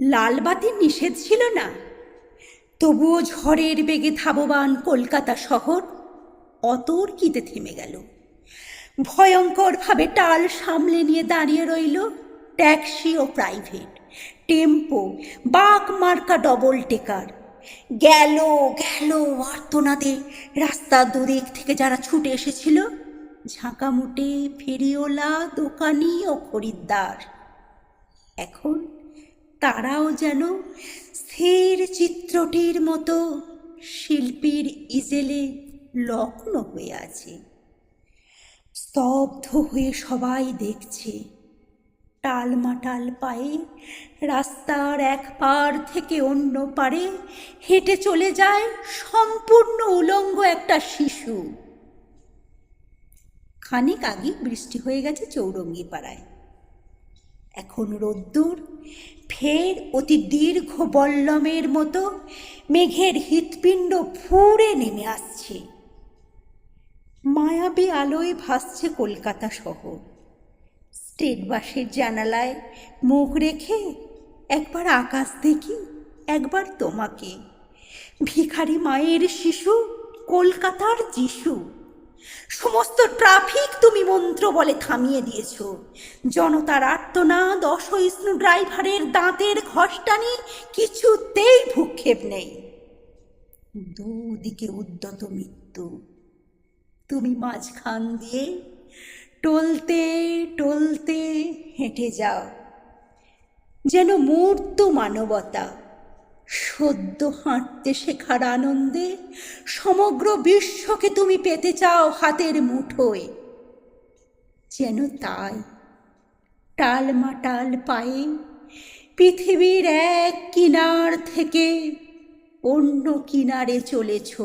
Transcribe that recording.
লালবাতি নিষেধ ছিল না। তবুও ঝড়ের বেগে ধাববান কলকাতা শহর অতর্কিতে থেমে গেল। ভয়ঙ্করভাবে টাল সামলে নিয়ে দাঁড়িয়ে রইল ট্যাক্সি ও প্রাইভেট, টেম্পো বাঘ মার্কা ডবল টেকার। গেল গেল আর্তনাদে। রাস্তার দুদিক থেকে যারা ছুটে এসেছিল, ঝাঁকামুটে, ফেরিওলা, দোকানি ও খরিদ্দার। এখন তারাও যেন স্থির চিত্রটির মতো শিল্পীর ইজেলে লগ্ন হয়ে আছে। স্তব্ধ হয়ে সবাই দেখছে। টালমাটাল পায়ে রাস্তার এক পার থেকে অন্য পারে হেঁটে চলে যায় সম্পূর্ণ উলঙ্গ একটা শিশু। খানিক আগে বৃষ্টি হয়ে গেছে চৌরঙ্গি পাড়ায় এখন রোদ্দুর ফের অতি দীর্ঘ বল্লমের মতো মেঘের হৃৎপিণ্ড ফুঁড়ে নেমে আসছে। মায়াবী আলোয় ভাসছে কলকাতা শহর। স্টেট বাসের জানালায় মুখ রেখে একবার আকাশ দেখি, একবার তোমাকে। ভিখারি মায়ের শিশু, কলকাতার যিশু। সমস্ত ট্রাফিক তুমি মন্ত্র বলে থামিয়ে দিয়েছ। জনতার আর্তনাদ, অসহিষ্ণু ড্রাইভারের দাঁতের ঘষ্টানি কিছুতেই ভূক্ষেপ নেই। দুদিকে উদ্যত মৃত্যু। তুমি মাঝখান দিয়ে টলতে টলতে হেঁটে যাও। যেন মূর্ত মানবতা সদ্য হাঁটতে শেখার আনন্দে সমগ্র বিশ্বকে তুমি পেতে চাও হাতের মুঠোয়। যেন তাই টালমাটাল পায়ে পৃথিবীর এক কিনার থেকে অন্য কিনারে চলেছ।